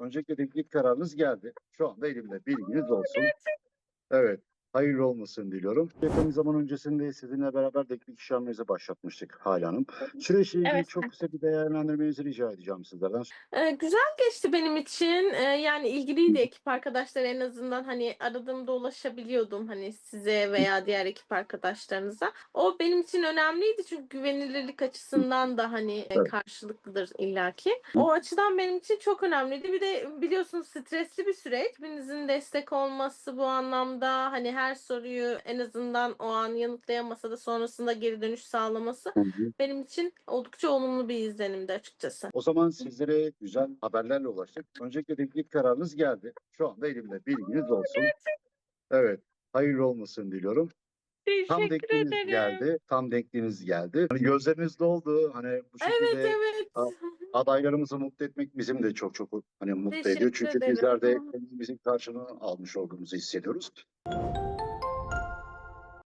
Öncelikle denklik kararınız geldi. Şu anda elimde. Bilginiz olsun. Evet. Hayırlı olmasını diliyorum. Yakın zaman öncesinde sizinle beraber denklik işlemlerinizi başlatmıştık Hala Hanım. Süreçle ilgili Evet. çok kısa bir değerlendirmenizi rica edeceğim sizlerden. Ee, güzel geçti benim için. Ee, yani ilgiliydi ekip arkadaşlar en azından hani aradığımda ulaşabiliyordum hani size veya diğer ekip arkadaşlarınıza. O benim için önemliydi çünkü güvenilirlik açısından da hani e, Evet. karşılıklıdır illaki. O açıdan benim için çok önemliydi. Bir de biliyorsunuz stresli bir süreç. Birinizin destek olması bu anlamda hani her soruyu en azından o an yanıtlayamasa da sonrasında geri dönüş sağlaması benim için oldukça olumlu bir izlenimdi açıkçası. O zaman sizlere güzel haberlerle ulaştık. Öncelikle denklik kararınız geldi. Şu anda elimde. Bilginiz olsun. Evet. Hayırlı olmasını diliyorum. Tam Teşekkür denkliğiniz ederim. geldi. Tam denkliğiniz geldi. Hani gözleriniz doldu. Hani bu Evet şekilde evet. a- adaylarımızı mutlu etmek bizim de çok çok hani mutlu ediyor. Teşekkür Çünkü ederim. bizler de bizim karşılığını almış olduğumuzu hissediyoruz.